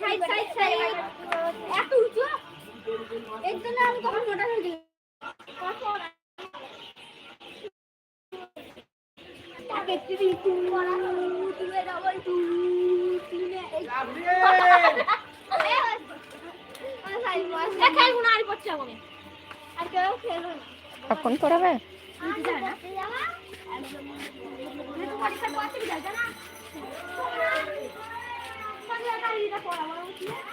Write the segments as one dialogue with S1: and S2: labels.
S1: Side side side এত উঁচু? এর জন্য আমি তখন মোটা হয়ে গেলাম তাকে তুমি তুমি বলা তুমি ডবল টু তুমি এই। খেলব না। আর করছে আমি আর কেউ খেলব না
S2: কখন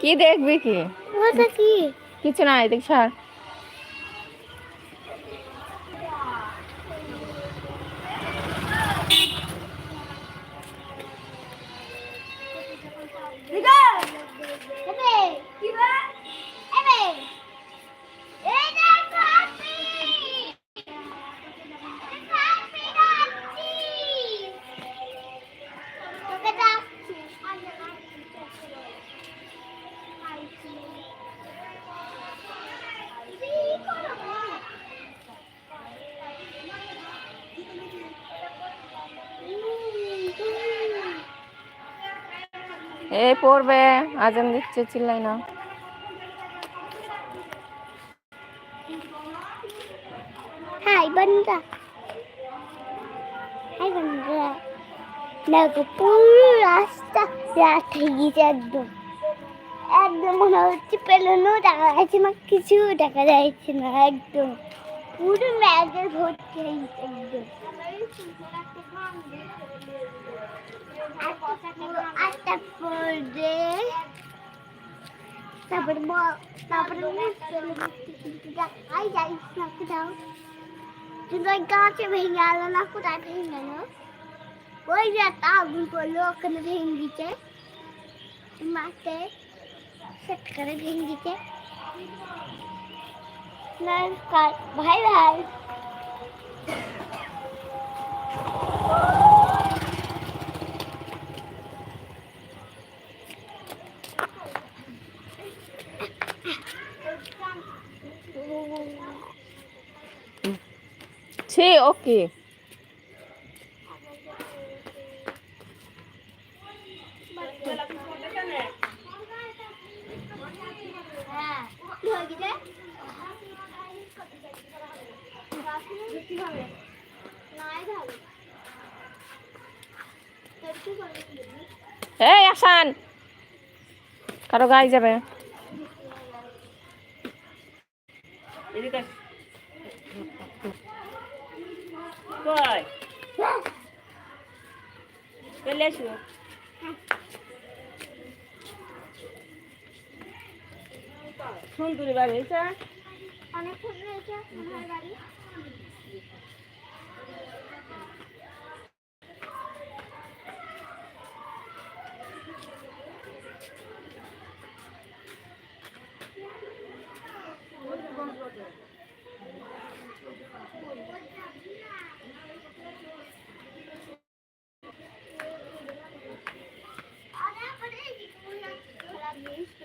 S2: কি দেখবি কি? কিছু নাই দেখ সার। এই পড়বে, আজান দিচ্ছে চিল্লাই না।
S1: হাই বন্ধা হাই বন্ধা দেখো, পুরো রাস্তা রাত হয়ে গেছে একদম। একদম মনে হচ্ছে পেলনো, দেখা যাচ্ছে না, কিছু দেখা যাচ্ছে না, একদম। পুরো ম্যাগের ভর্তি হয়ে গেছে একদম। আর তারপরে তারপরে ব- তারপরে দেখাই যাইস না কোথাও কিন্তু ওই গাছে ভেঙে গেল না কোথায় ভেঙে গেল ওই যে একটা আগুন পড়ল ওখানে ভেঙে দিচ্ছে মাঠে সেট করে ভেঙে দিচ্ছে নমস্কার ভাই ভাই
S2: ছি ওকে। এই, আসান। কারও গায়ে যাবে
S3: কই? চলে আসো। সুন্দরী বাড়ি? হয়েছে
S1: অনেকক্ষণ রয়েছে আমার বাড়ি।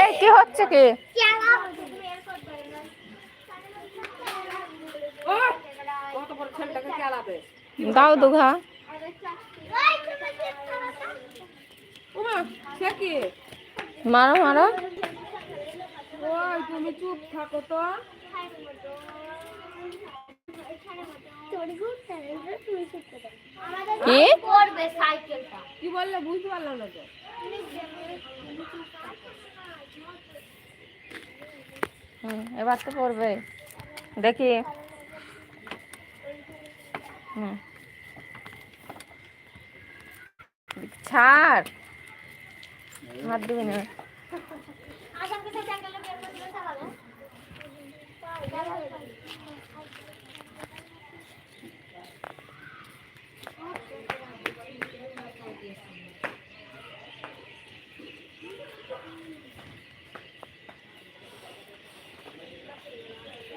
S2: এই কি হচ্ছে কি? দাও দুঘা।
S3: কি?
S2: মারো মারো।
S3: ওই তুমি চুপ থাকো তো।
S2: কি?
S1: করবে সাইকেলটা
S3: কি বললে বুঝতে পারলাম না তো।
S2: এবার তো পড়বে। দেখি। ছাড়। হাত দিবি না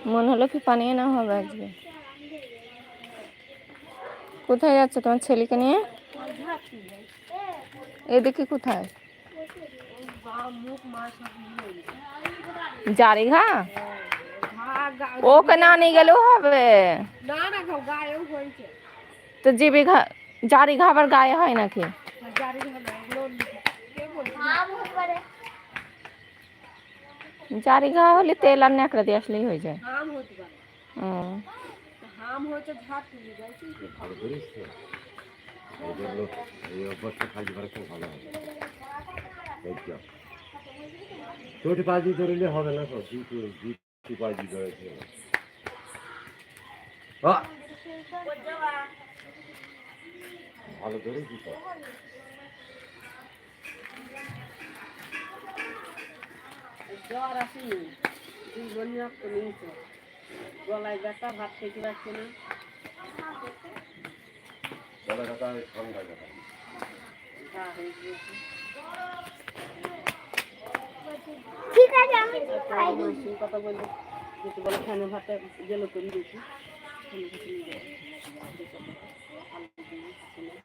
S2: মনে হলো কি পানি না হবে আজকে? কোথায় যাচ্ছে তোমার ছেলেকে নিয়ে? এদিকে কোথায়?
S3: মুখ মার সব
S2: জারি ঘা
S3: ভাগ গা-
S2: ওকে না নিয়ে গেলেও হবে
S3: না না খাও গায়েও হয়েছে
S2: তো জিবি ঘা জারি ঘা আবার গায়ে হয় নাকি
S3: জারি হবে এগুলো কে বলছে
S1: আম হতে পারে
S2: জারি ঘা হলে তেল আর ন্যাকড়া দিয়ে আসলেই হয়ে যায়
S3: হাম হতে পারে
S2: হুম
S3: হাম হয়েছে ঝাড় তুলে যাইছি
S4: ভালো করিস তো এই জন্য এই অভ্যাসটা কাজ করা খুব ভালো হবে দেখছি চোট বাজি ধরলে হবে না তো দুটো দুটি বাজি ধরেছে ভালো ধরেছি তো
S3: জ্বর আসেনি দুই বোন রক্ত নিয়েছে। গলায় ব্যথা ভাত খেতে পারছে না।
S4: গলা কাটা ঠান্ডা কাটা
S3: ঘা হয়ে গিয়েছে
S1: ঠিক আছে আমি খাই দিই।
S3: মাসির কথা বললে যেতে বলে ফ্যানে ভাতে গেল করে ফ্যানে ভাতে নিয়ে যাব। আলু দিয়ে, ছেলে।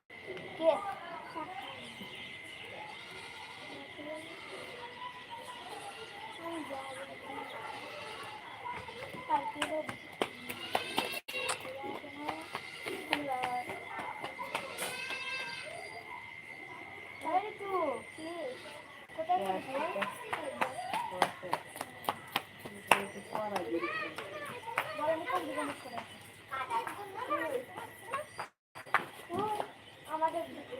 S1: কে? আরে তু, কি? কোথায় গেছিস? বলো নি কোন দিকে মুখ করে? ও, আমাদের দিকে।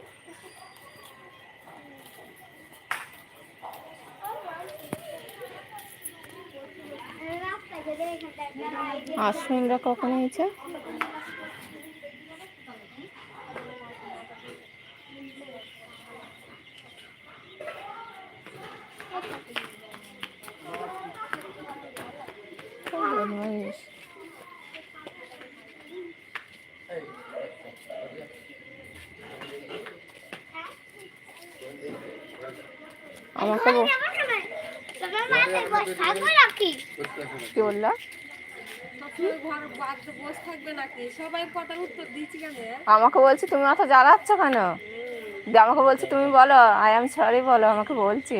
S2: আশ্বিনরা কখন হয়েছে। আমাকে আমাকে বলছি, তুমি অত জ্বালাচ্ছ কেন? দিয়ে আমাকে বলছি, তুমি বলো আই এম সরি বলো, আমাকে বলছি।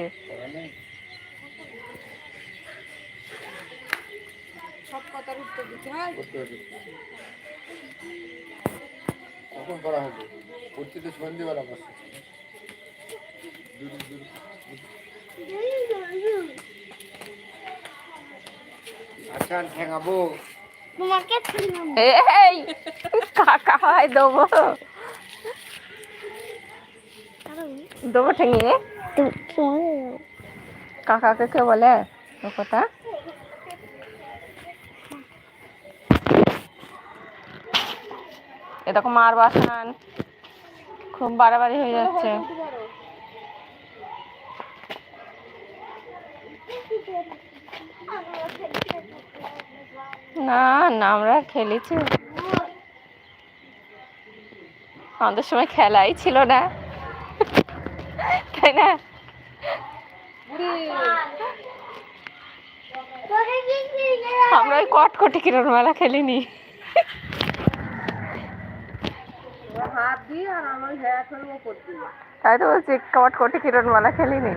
S4: সন্ধ্যেবেলা আচ্ছা ঠেঙাবো
S1: তোমাকে ছিলাম
S2: এই কাকা হয় দেবো দেবো ঠেঙিয়ে কাকাকে কে বলে ও কথা এ দেখো মার বাসান খুব বাড়াবাড়ি হয়ে যাচ্ছে না না, আমরা খেলেছি। আমাদের সময় খেলাই ছিল না। তাই না? আমরা ওই কটকটি কিরণ মেলা খেলিনি। তাই তো বলছি, কটকটি কিরণ মেলা খেলিনি।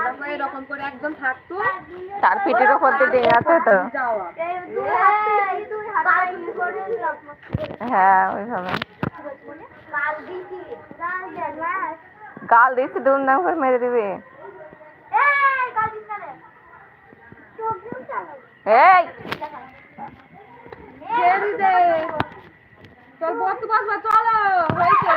S3: আমাদের এরকম করে একদম থাকতো।
S2: তার পিঠের ওপর দিয়ে ডিঙে আছে তো?
S3: যাওয়া।
S1: এই দুই হাত এই দুই হাত বাইরে করে দিলাম।
S2: হ্যাঁ ওইভাবে।
S1: কাল দিছি। কাল জানাস
S2: গাল দিচ্ছে দুমদাম করে মেরে দিবি।
S1: এই
S3: চল বসতে বসবা চলো হয়েছে।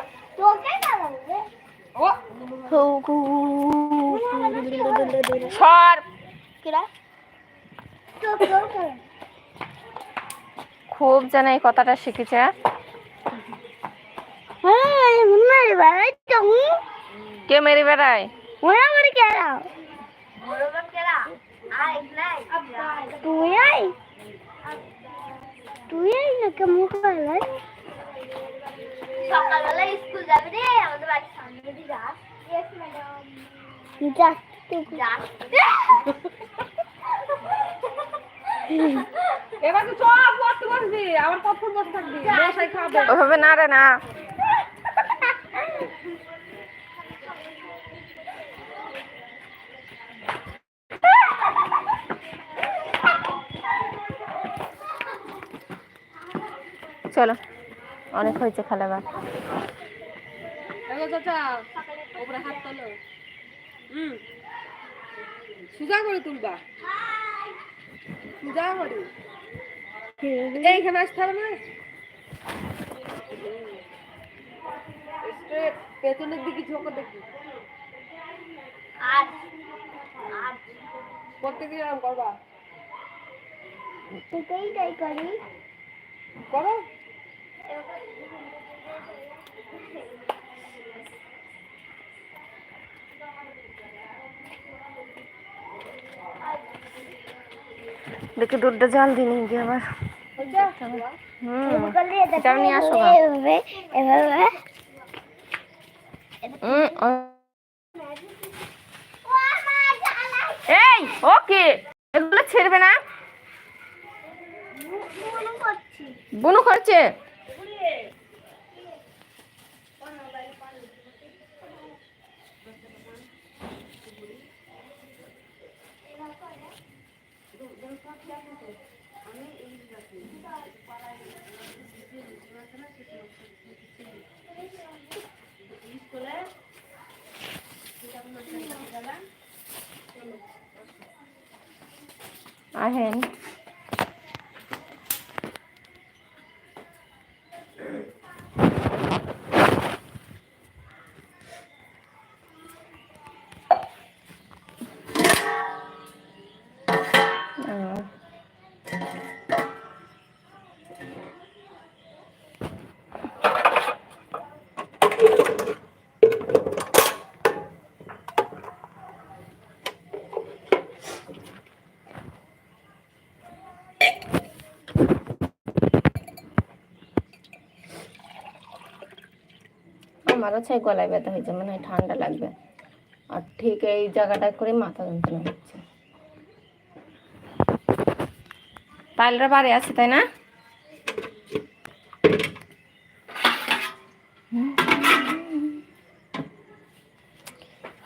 S2: খুব যেন এই কথাটা শিখেছে। কে মেরে বেড়ায়?
S1: তুই আই। তুই সকালবেলা স্কুল রে আমাদের বাড়ির সামনে ম্যাডাম যা যা
S3: এবার তো সব বসতে বসবি আমার কখন বসে থাকবি? বসাই খাবে।
S2: ওইভাবে না রে না। চলো অনেক হয়েছে
S3: চাচা ওপরে হাত তোলো। হুম সুজা করে তুলবা। সুজা করে। এইখানে আসতে হবে না? স্ট্রেট পেছনের দিকে ঝোঁকো দেখি।
S1: আজ
S3: করতে এরকম করবা?
S1: তোকেই তাই করি।
S3: করো।
S2: দেখি দুধটা জল দিন গিয়ে আবার। হুম নিয়ে আসো এই ওকে এগুলো ছেড়বে না? বুনু করছে? আহেন আমারও সেই গলায় ব্যথা হয়েছে মানে ঠান্ডা লাগবে। আর ঠিক এই জায়গাটা করে মাথা যন্ত্রণা হচ্ছে। পাইলরা বাড়ি আছে, তাই না?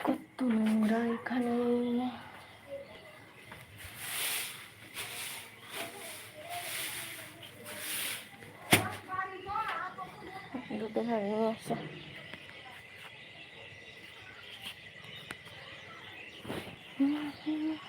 S2: কত এখানে। নিয়ে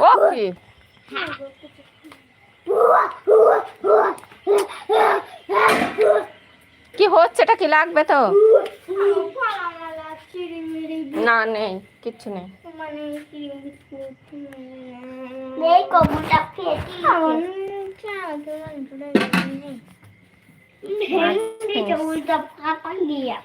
S1: ও কি কি হচ্ছে? এটা কি লাগবে তো? না নেই কিচ্ছু নেই।
S5: এই কবুটা ফেটি উল্টা ফাঁকা দিয়া